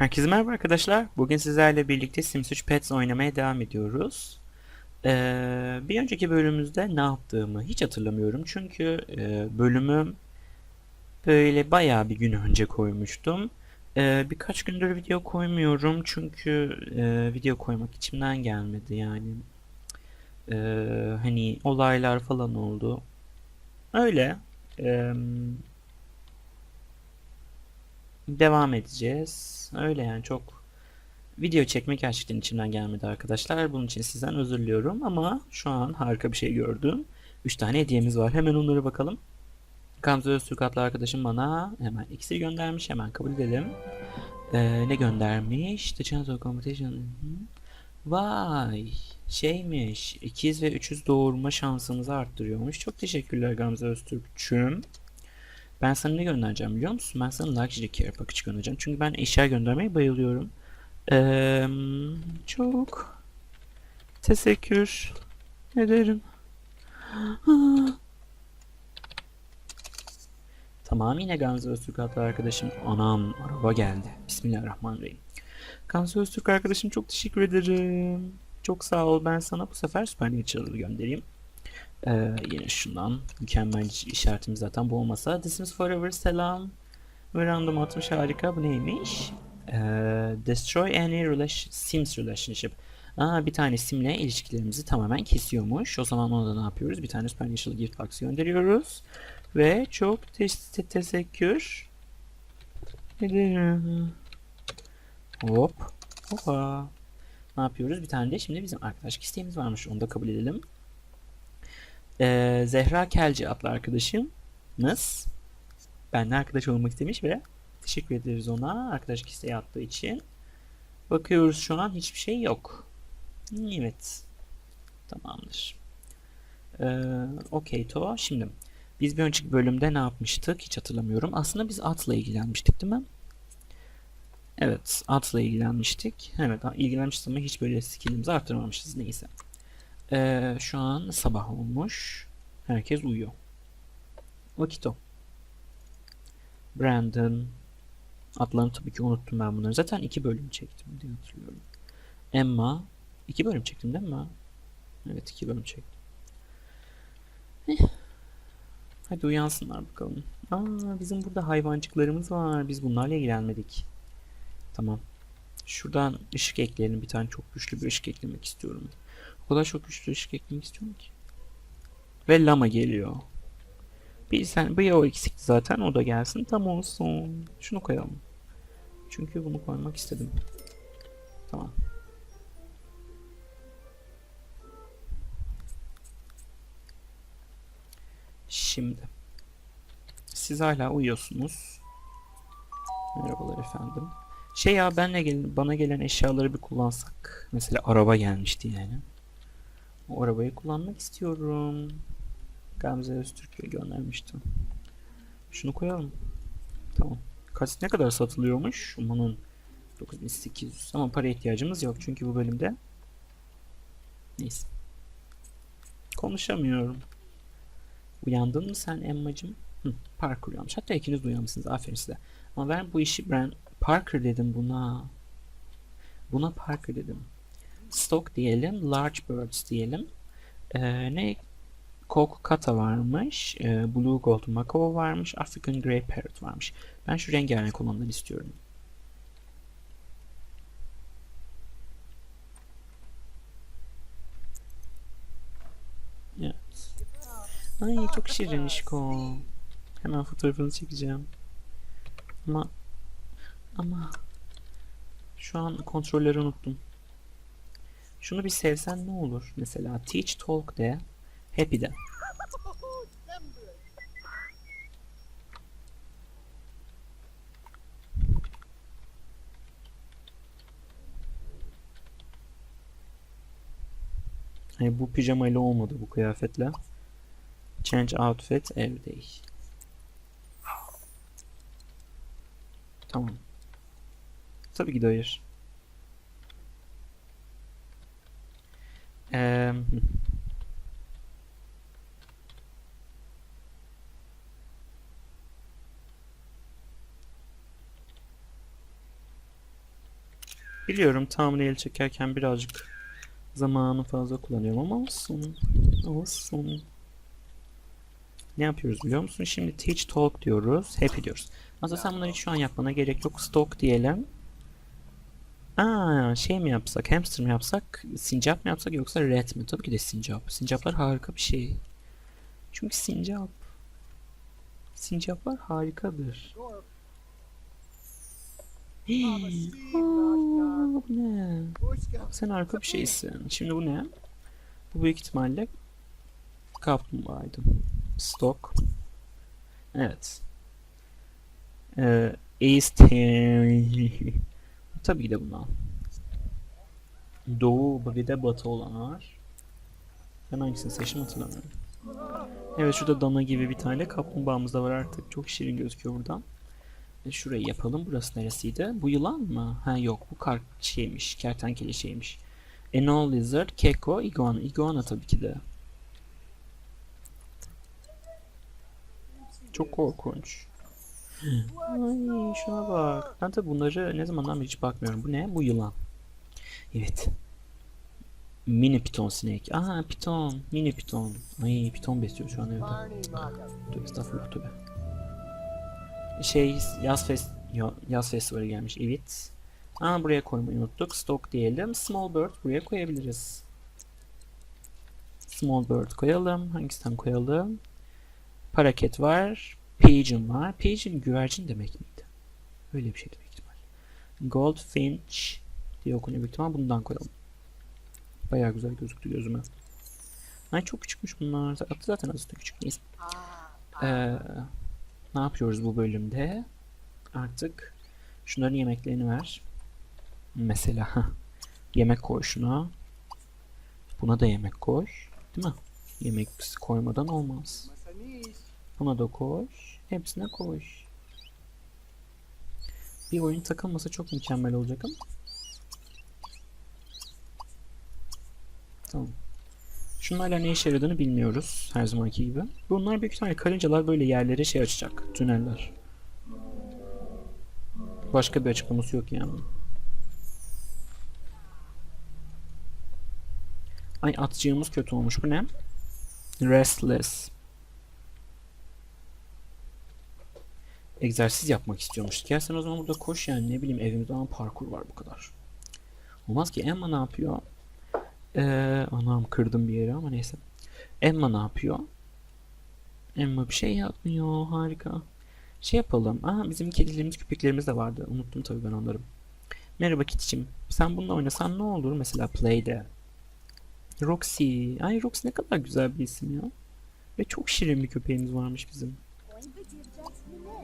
Herkese merhaba arkadaşlar. Bugün sizlerle birlikte Sims 3 Pets oynamaya devam ediyoruz. Ee, bir önceki bölümümüzde ne yaptığımı hiç hatırlamıyorum. Çünkü e, bölümü böyle bayağı bir gün önce koymuştum. Ee, birkaç gündür video koymuyorum çünkü e, video koymak içimden gelmedi yani. Ee, hani olaylar falan oldu. Öyle. Eee devam edeceğiz. Öyle yani çok video çekmek gerçekten içimden gelmedi arkadaşlar. Bunun için sizden özür diliyorum ama şu an harika bir şey gördüm. 3 tane hediyemiz var. Hemen onlara bakalım. Gamze Öztürk adlı arkadaşım bana hemen iksir göndermiş. Hemen kabul edelim. Ee, ne göndermiş? The Chance of Competition. Vay şeymiş. İkiz ve üçüz doğurma şansımızı arttırıyormuş. Çok teşekkürler Gamze Öztürk'çüm. Ben sana ne göndereceğim biliyor musun? Ben sana Luxury Care Package göndereceğim. Çünkü ben eşya göndermeye bayılıyorum. Ee, çok teşekkür ederim. Tamam yine Gamze Öztürk adlı arkadaşım. Anam araba geldi. Bismillahirrahmanirrahim. Gamze Öztürk arkadaşım çok teşekkür ederim. Çok sağ ol. Ben sana bu sefer Supernatural göndereyim. Ee, yine şundan mükemmel işaretimiz zaten bu olmasa. This is Forever selam. Ve random atmış harika. Bu neymiş? Ee, destroy any relation Sims relationship. Aa, bir tane simle ilişkilerimizi tamamen kesiyormuş. O zaman ona da ne yapıyoruz? Bir tane Supernatural Gift Box gönderiyoruz. Ve çok te te teşekkür ederim. Hop. Hopa. Ne yapıyoruz? Bir tane de şimdi bizim arkadaşlık isteğimiz varmış. Onu da kabul edelim. Ee, Zehra Kelci adlı arkadaşımız benimle arkadaş olmak istemiş ve teşekkür ederiz ona arkadaşlık isteği attığı için. Bakıyoruz şu an hiçbir şey yok. Evet. Tamamdır. Ee, Okey To. Şimdi biz bir önceki bölümde ne yapmıştık hiç hatırlamıyorum. Aslında biz atla ilgilenmiştik değil mi? Evet atla ilgilenmiştik. Evet ilgilenmiştik ama hiç böyle skillimizi arttırmamışız. Neyse. Ee, şu an sabah olmuş. Herkes uyuyor. Vakit o. Brandon. Adlarını tabii ki unuttum ben bunları. Zaten iki bölüm çektim diye hatırlıyorum. Emma. iki bölüm çektim değil mi? Evet iki bölüm çektim. Eh. Hadi uyansınlar bakalım. Aa, bizim burada hayvancıklarımız var. Biz bunlarla ilgilenmedik. Tamam. Şuradan ışık ekleyelim. Bir tane çok güçlü bir ışık eklemek istiyorum. Kadar çok güçlü ışık eklemek istiyorum ki. Ve lama geliyor. Bir sen bir o eksikti zaten o da gelsin tam olsun. Şunu koyalım. Çünkü bunu koymak istedim. Tamam. Şimdi siz hala uyuyorsunuz. Merhabalar efendim. Şey ya benle gelin bana gelen eşyaları bir kullansak. Mesela araba gelmişti yani. O arabayı kullanmak istiyorum. Gamze Öztürk'e göndermiştim. Şunu koyalım. Tamam. Kaç ne kadar satılıyormuş? Bunun 9800 ama para ihtiyacımız yok çünkü bu bölümde neyse. Konuşamıyorum. Uyandın mı sen Emma'cım? Hı, parkur uyanmış. Hatta ikiniz uyanmışsınız. Aferin size. Ama ben bu işi ben Parker dedim buna. Buna Parker dedim. Stock diyelim. Large Birds diyelim. Ee, ne? Kokata varmış. E, Blue Gold Mako varmış. African Grey Parrot varmış. Ben şu rengarenk olanları istiyorum. Ay çok şirinmiş ko. Hemen fotoğrafını çekeceğim. Ama ama şu an kontrolleri unuttum. Şunu bir sevsen ne olur? Mesela teach talk de, happy de. Hani bu pijamayla olmadı bu kıyafetle. Change outfit everyday. Tamam. Tabii ki de hayır. Eee, Biliyorum thumbnail çekerken birazcık zamanı fazla kullanıyorum ama olsun. Olsun. Ne yapıyoruz biliyor musun? Şimdi teach talk diyoruz. Happy diyoruz. Aslında sen bunları hiç şu an yapmana gerek yok. Stock diyelim. Aa, şey mi yapsak? Hamster mi yapsak? Sincap mı yapsak yoksa red mi? Tabii ki de sincap. Sincaplar harika bir şey. Çünkü sincap. Sincaplar harikadır. Hii. Bu ne? Sen harika bir şeysin. Şimdi bu ne? Bu büyük ihtimalle kaplumbağaydı. Stock. Evet. Ee, East Tabii ki de bundan. Doğu bir de batı olan var. Ben hangisini seçtim hatırlamıyorum. Evet şurada dana gibi bir tane kaplumbağamız da var artık. Çok şirin gözüküyor buradan. E, şurayı yapalım. Burası neresiydi? Bu yılan mı? Ha yok bu kar şeymiş. Kertenkele şeymiş. Enol lizard, keko, iguana. Iguana tabii ki de. Çok korkunç. Ay şuna bak. Ben tabi bunları ne zamandan beri hiç bakmıyorum. Bu ne? Bu yılan. Evet. Mini piton sinek. Aa piton. Mini piton. Ay piton besliyor şu an evde. Tövbe estağfurullah tövbe. Şey yaz fest ya- yaz festivali gelmiş. Evet. Aa buraya koymayı unuttuk. Stock diyelim. Small bird buraya koyabiliriz. Small bird koyalım. Hangisinden koyalım? Paraket var. Pigeon var. Pigeon güvercin demek miydi? Öyle bir şeydi büyük ihtimal. Goldfinch diye okunuyor büyük ihtimal. Bundan koyalım. Bayağı güzel gözüktü gözüme. Ay çok küçükmüş bunlar. Atı zaten azıcık küçük. Neyse. Ee, ne yapıyoruz bu bölümde? Artık şunların yemeklerini ver. Mesela yemek koy şuna. Buna da yemek koy. Değil mi? Yemek koymadan olmaz. Buna da koy. Hepsine koy. Bir oyun takılmasa çok mükemmel olacak ama. Tamam. Şunlarla ne işe yaradığını bilmiyoruz her zamanki gibi. Bunlar büyük ihtimalle karıncalar böyle yerlere şey açacak. Tüneller. Başka bir açıklaması yok yani. Ay atcığımız kötü olmuş. Bu ne? Restless. Egzersiz yapmak istiyormuş. Gel sen o zaman burada koş yani ne bileyim evimizde ama parkur var bu kadar. Olmaz ki Emma ne yapıyor? Ee, anam kırdım bir yeri ama neyse. Emma ne yapıyor? Emma bir şey yapmıyor. Harika. Şey yapalım. Aa bizim kedilerimiz köpeklerimiz de vardı. Unuttum tabii ben onları. Merhaba Kitty'cim. Sen bununla oynasan ne olur mesela Play'de? Roxy. Ay Roxy ne kadar güzel bir isim ya. Ve çok şirin bir köpeğimiz varmış bizim.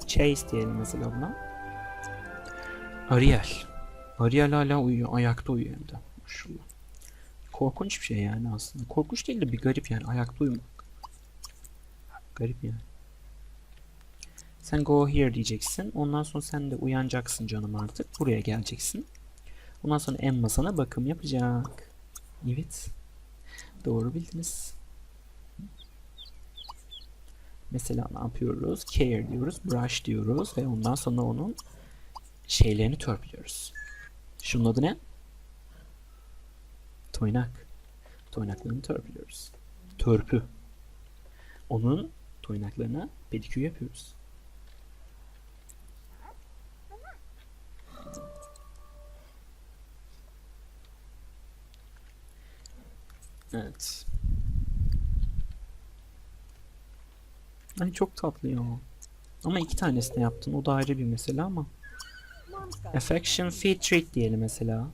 Chase diyelim mesela buna. Ariel. Ariel hala uyuyor. Ayakta uyuyor hem de. Maşallah. Korkunç bir şey yani aslında. Korkunç değil de bir garip yani. Ayakta uyumak. Garip yani. Sen go here diyeceksin. Ondan sonra sen de uyanacaksın canım artık. Buraya geleceksin. Ondan sonra Emma sana bakım yapacak. Evet. Doğru bildiniz. Mesela ne yapıyoruz? Care diyoruz, brush diyoruz ve ondan sonra onun şeylerini törpülüyoruz. Şunun adı ne? Toynak. Toynaklarını törpülüyoruz. Törpü. Onun toynaklarına pedikür yapıyoruz. Evet. Ay çok tatlı ya. Ama iki tanesini yaptın. O da ayrı bir mesele ama. Affection feed treat diyelim mesela.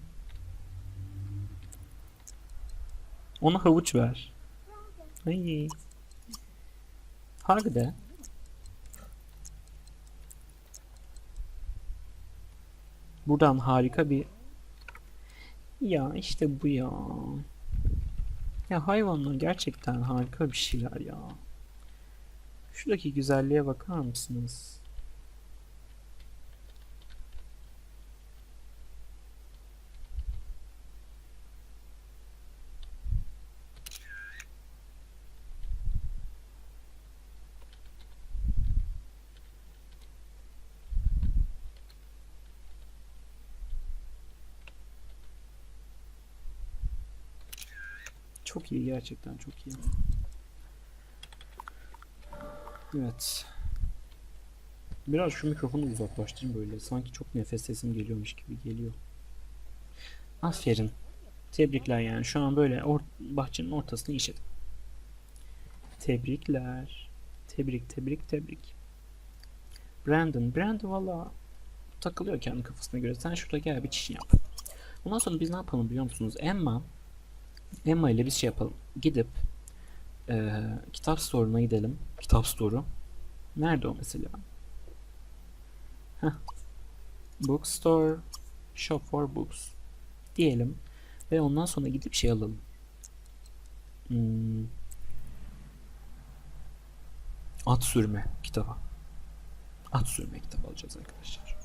Ona havuç ver. Ay. Hug de. Buradan harika bir ya işte bu ya. Ya hayvanlar gerçekten harika bir şeyler ya. Şuradaki güzelliğe bakar mısınız? Çok iyi gerçekten çok iyi. Evet. Biraz şu mikrofonu uzaklaştırayım böyle. Sanki çok nefes sesim geliyormuş gibi geliyor. Aferin. Tebrikler yani. Şu an böyle or bahçenin ortasını işledim. Tebrikler. Tebrik, tebrik, tebrik. Brandon. Brandon valla takılıyor kendi kafasına göre. Sen şurada gel bir çişini yap. Ondan sonra biz ne yapalım biliyor musunuz? Emma Emma ile biz şey yapalım. Gidip eee, kitap store'una gidelim. Kitap store'u. Nerede o mesela? Heh. Bookstore. Shop for books. Diyelim. Ve ondan sonra gidip şey alalım. Hmm. At sürme kitabı. At sürme kitabı alacağız arkadaşlar.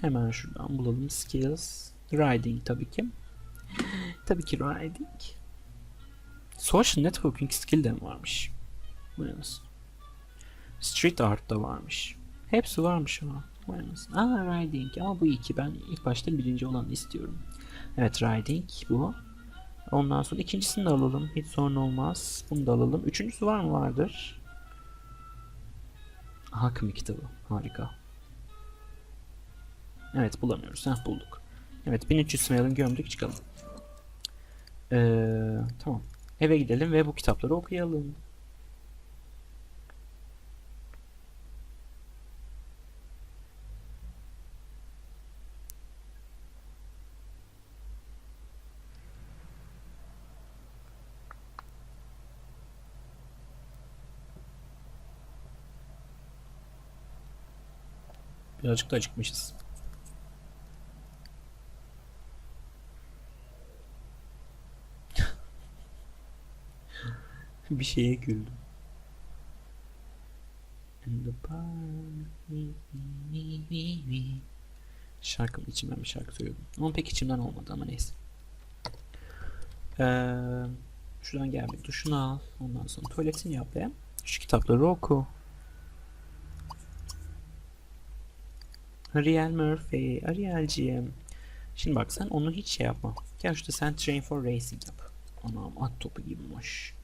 Hemen şuradan bulalım. Skills. Riding tabii ki. Tabii ki riding. Social networking skill de mi varmış? Anasını. Street art da varmış. Hepsi varmış ama. Anasını. Aa riding ama bu iki. Ben ilk başta birinci olanı istiyorum. Evet riding bu. Ondan sonra ikincisini de alalım. Hiç sorun olmaz. Bunu da alalım. Üçüncüsü var mı? Vardır. Hakkım kitabı. Harika. Evet bulamıyoruz. Heh bulduk. Evet 1300 smayalın gömdük çıkalım. Ee, tamam. Eve gidelim ve bu kitapları okuyalım. Birazcık da acıkmışız. Bir şeye güldüm. Şarkım içimden bir şarkı söylüyordum. Ama pek içimden olmadı ama neyse. Ee, şuradan gel bir duşunu al. Ondan sonra tuvaletini yap ve şu kitapları oku. Ariel Murphy, Ariel'ciğim. Şimdi bak sen onu hiç şey yapma. Gel şurada sen train for racing yap. Anam at topu gibiymiş.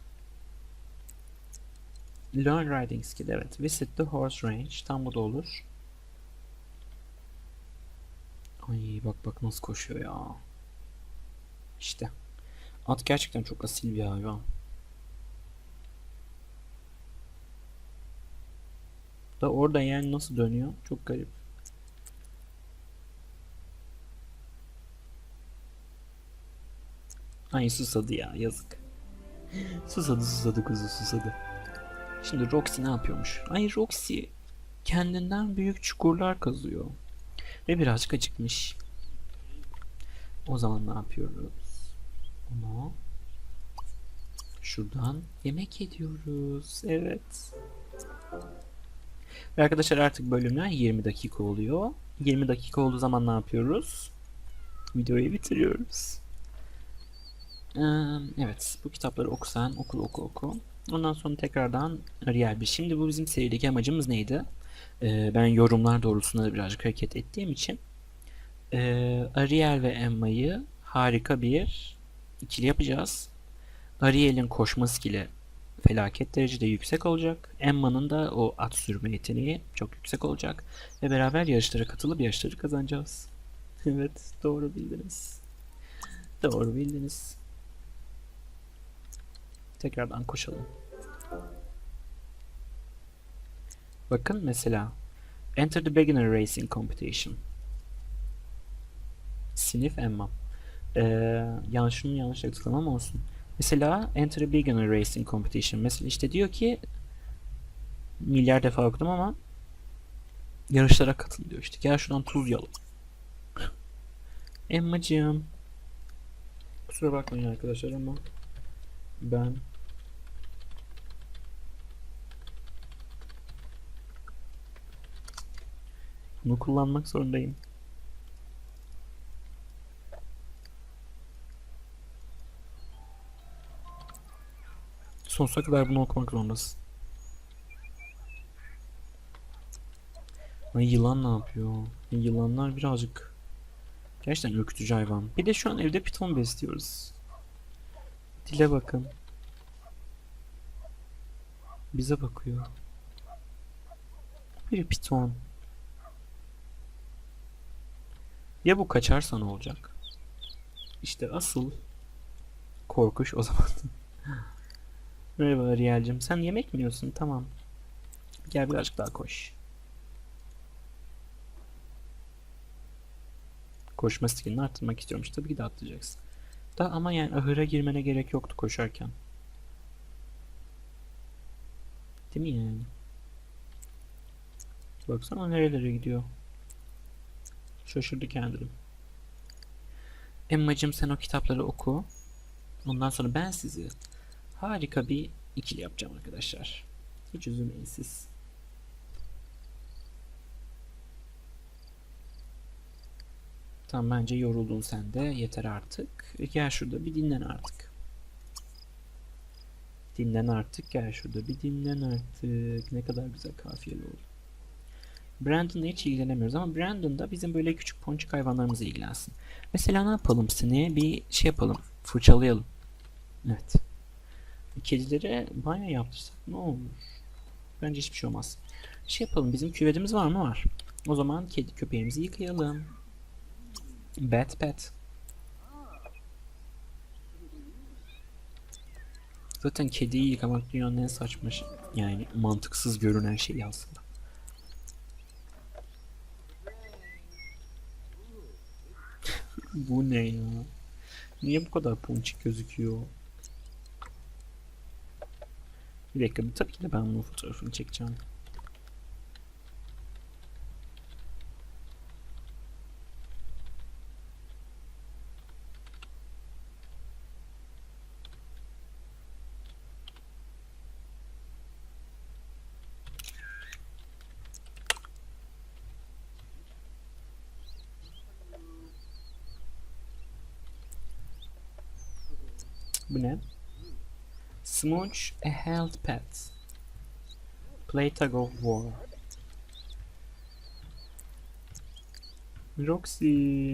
Learn riding skill evet. Visit the horse range. Tam bu da olur. Ay bak bak nasıl koşuyor ya. İşte. At gerçekten çok asil bir hayvan. Da orada yani nasıl dönüyor? Çok garip. Ay susadı ya yazık. Susadı susadı kuzu susadı. Şimdi Roxy ne yapıyormuş? Ay Roxy kendinden büyük çukurlar kazıyor. Ve birazcık acıkmış. O zaman ne yapıyoruz? Onu şuradan yemek ediyoruz. Evet. Ve arkadaşlar artık bölümler 20 dakika oluyor. 20 dakika olduğu zaman ne yapıyoruz? Videoyu bitiriyoruz. Ee, evet bu kitapları oku sen oku oku oku. Ondan sonra tekrardan Ariel bir. Şimdi bu bizim serideki amacımız neydi? Ee, ben yorumlar doğrultusunda birazcık hareket ettiğim için ee, Ariel ve Emma'yı harika bir ikili yapacağız. Ariel'in koşma skill'i felaket derecede yüksek olacak. Emma'nın da o at sürme yeteneği çok yüksek olacak. Ve beraber yarışlara katılıp yarışları kazanacağız. evet doğru bildiniz. Doğru bildiniz. Tekrardan koşalım. Bakın mesela Enter the Beginner Racing Competition. Sniff Emma. Ee, yanlış şunu yanlış tıklamam olsun. Mesela Enter a Beginner Racing Competition. Mesela işte diyor ki milyar defa okudum ama yarışlara katıl diyor işte. Gel şuradan tuz yalı. Emma'cığım. Kusura bakmayın arkadaşlar ama ben bunu kullanmak zorundayım. Sonsuza kadar bunu okumak zorundasın. Ay yılan ne yapıyor? Yılanlar birazcık gerçekten ürkütücü hayvan. Bir de şu an evde piton besliyoruz. Dile bakın. Bize bakıyor. Bir piton. Ya bu kaçarsa ne olacak? İşte asıl korkuş o zaman. Merhaba Ariel'cim. Sen yemek mi yiyorsun? Tamam. Gel birazcık daha koş. Koşma stilini arttırmak istiyormuş. Tabii ki de atlayacaksın. Da ama yani ahıra girmene gerek yoktu koşarken. Değil mi yani? Baksana nerelere gidiyor. Şaşırdı kendim. Emmacım sen o kitapları oku. Ondan sonra ben sizi harika bir ikili yapacağım arkadaşlar. Hiç üzülmeyin siz. Tamam bence yoruldun sen de. Yeter artık. Gel şurada bir dinlen artık. Dinlen artık. Gel şurada bir dinlen artık. Ne kadar güzel kafiyeli oldu. Brandon'la hiç ilgilenemiyoruz ama Brandon da bizim böyle küçük ponçik hayvanlarımızla ilgilensin. Mesela ne yapalım seni? Bir şey yapalım. Fırçalayalım. Evet. Kedilere banyo yaptırsak ne olur? Bence hiçbir şey olmaz. Şey yapalım. Bizim küvetimiz var mı? Var. O zaman kedi köpeğimizi yıkayalım. Bat bat. Zaten kediyi yıkamak dünyanın en saçma yani mantıksız görünen şey aslında. Bu ne ya? Niye bu kadar ponçik gözüküyor? Bir dakika, tabii ki de ben bunun fotoğrafını çekeceğim. Bu ne? Smooch a health pet. Play tug of war. Roxy,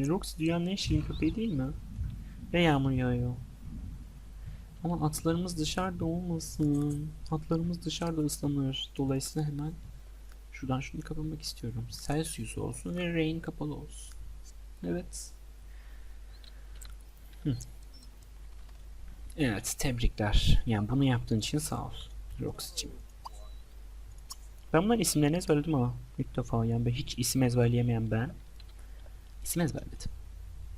Roxy dünyanın en şirin köpeği değil mi? Ve yağmur yağıyor. Ama atlarımız dışarıda olmasın. Atlarımız dışarıda ıslanır. Dolayısıyla hemen şuradan şunu kapamak istiyorum. Celsius olsun ve rain kapalı olsun. Evet. Hı. Evet, tebrikler. Yani bunu yaptığın için sağ ol. Roxy'cim. Ben bunların isimlerini ezberledim ama ilk defa yani ben hiç isim ezberleyemeyen ben isim ezberledim.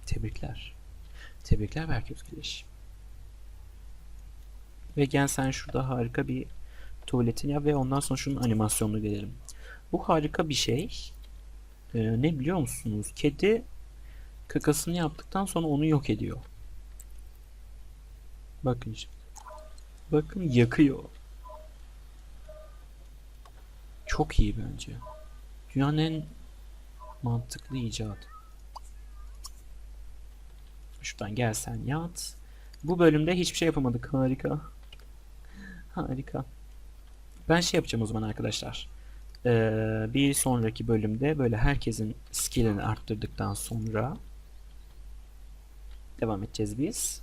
Tebrikler. Tebrikler Berk Özgüleş. Ve gel sen şurada harika bir tuvaletini yap ve ondan sonra şunun animasyonunu gelelim. Bu harika bir şey. Ee, ne biliyor musunuz? Kedi kakasını yaptıktan sonra onu yok ediyor. Bakın şimdi. Bakın yakıyor. Çok iyi bence. Dünyanın en mantıklı icadı. Şuradan gel sen yat. Bu bölümde hiçbir şey yapamadık. Harika. Harika. Ben şey yapacağım o zaman arkadaşlar. Ee, bir sonraki bölümde böyle herkesin skillini arttırdıktan sonra devam edeceğiz biz.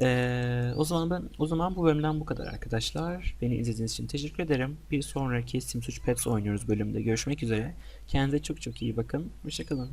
Ee, o zaman ben o zaman bu bölümden bu kadar arkadaşlar. Beni izlediğiniz için teşekkür ederim. Bir sonraki Sims 3 Pets oynuyoruz bölümde. Görüşmek üzere. Kendinize çok çok iyi bakın. Hoşçakalın.